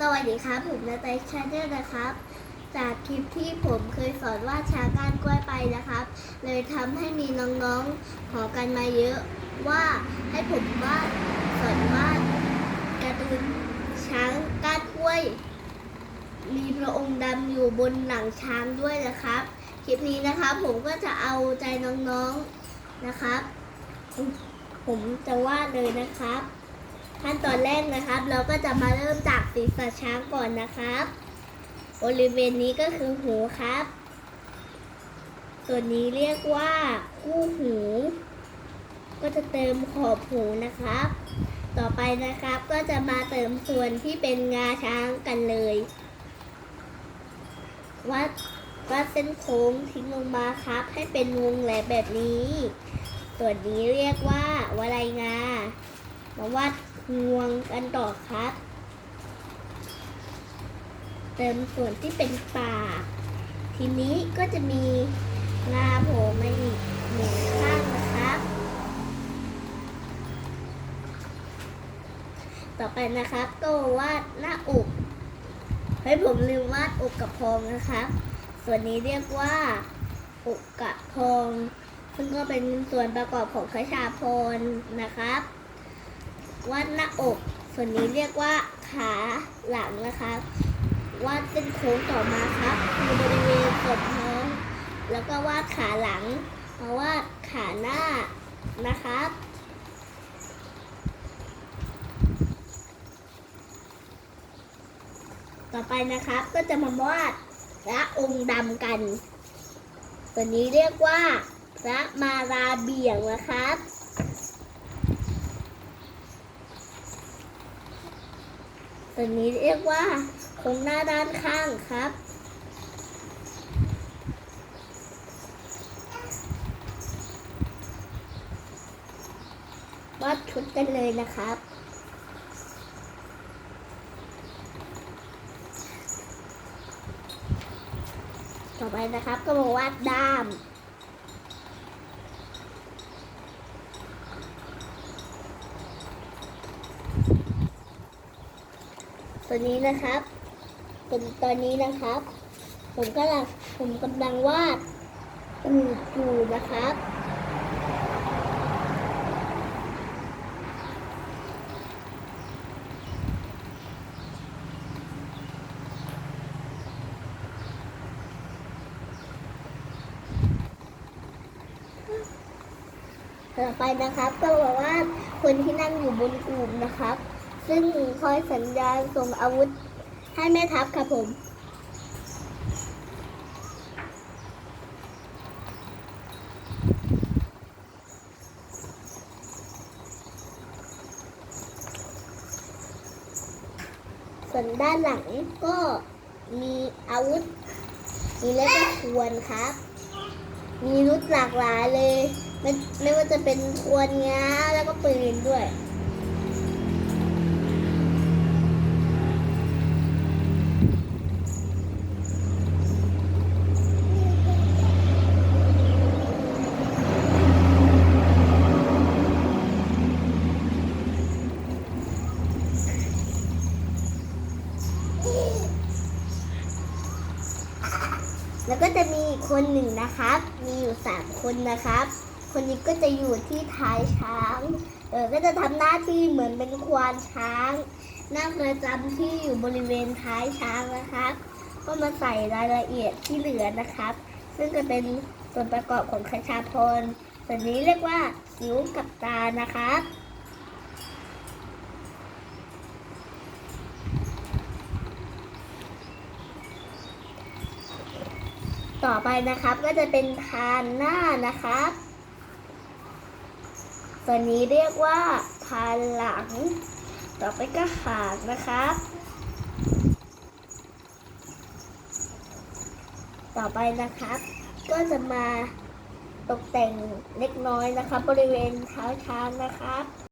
สวัสดีครับ ผมนาตาชาเนลนะครับ จากคลิปที่ผมเคยสอนวาดชาก้านกล้วยไปนะครับ เลยทำให้มีน้องๆ ขอกันมาเยอะว่าให้ผมวาดสอนวาดการ์ตูนช้างก้านกล้วย มีพระองค์ดำอยู่บนหลังช้างด้วยนะครับ คลิปนี้นะครับ ผมก็จะเอาใจน้องๆนะครับ ผมจะวาดเลยนะครับ ขั้นตอนแรกนะครับ เราก็จะมาเริ่มจากศีรษะช้างก่อนนะครับ บริเวณนี้ก็คือหูครับ ส่วนนี้เรียกว่าคู่หู ก็จะเติมขอบหูนะครับ ต่อไปนะครับก็จะมาเติมส่วนที่เป็นงาช้างกันเลย วัดวัดเส้นโค้งทิ้งลงมาครับ ให้เป็นวงแหลมแบบนี้ ส่วนนี้เรียกว่าวลัยงา มาวาด งวงกันต่อครับ เติมส่วนที่เป็นปากทีนี้ก็จะมีงาโผล่มาอีกหนึ่งข้างนะครับ ต่อไปนะครับก็วาดหน้าอกเฮ้ยผมลืมวาดอกกับพองนะครับ ส่วนนี้เรียกว่าอกกับพอง ซึ่งก็เป็นส่วนประกอบของคชาพรนะครับ วาดหน้าอก ส่วนนี้เรียกว่าขาหลังนะครับวาดเส้นโค้งต่อมาครับคือบริเวณส่วนท้องแล้วก็วาดขาหลังมาวาดขาหน้านะครับต่อไปนะครับก็จะมาวาดพระองค์ดำกัน ตัวนี้เรียกว่าพระมาราเบี่ยงนะครับ ตัวนี้เรียกว่าโครงหน้าด้านข้างครับ วาดชุดกันเลยนะครับต่อไปนะครับก็มาวาดด้าม ตัวนี้นะครับผมตอนนี้นะครับ ผมก็ลังผมกำลังวาดอูดอยู่นะครับ ต่อไปนะครับก็บอกว่าคนที่นั่งอยู่บนอู่นะครับ ซึ่งคอยสัญญาณส่งอาวุธให้แม่ทัพครับผม ส่วนด้านหลังก็มีอาวุธ มีเล็กก็ควรครับ มีรุดหลากหลายเลย ไม่ไม่ว่าจะเป็นควรง้าแล้วก็ปืนด้วย แล้วก็จะมีอีกคนหนึ่งนะครับ มีอยู่สามคนนะครับ คนนี้ก็จะอยู่ที่ท้ายช้าง เออ ก็จะทำหน้าที่เหมือนเป็นควานช้าง นั่งประจำที่อยู่บริเวณท้ายช้างนะครับ ก็มาใส่รายละเอียดที่เหลือนะครับ ซึ่งจะเป็นส่วนประกอบของคชาพรส่วนนี้เรียกว่าคิ้วกับตานะครับ ต่อไปนะครับก็จะเป็นพานหน้านะครับส่วนนี้เรียกว่าพานหลัง ต่อไปก็หางนะครับ ต่อไปนะครับ ก็จะมาตกแต่งเล็กน้อยนะครับ บริเวณเท้าช้างนะครับ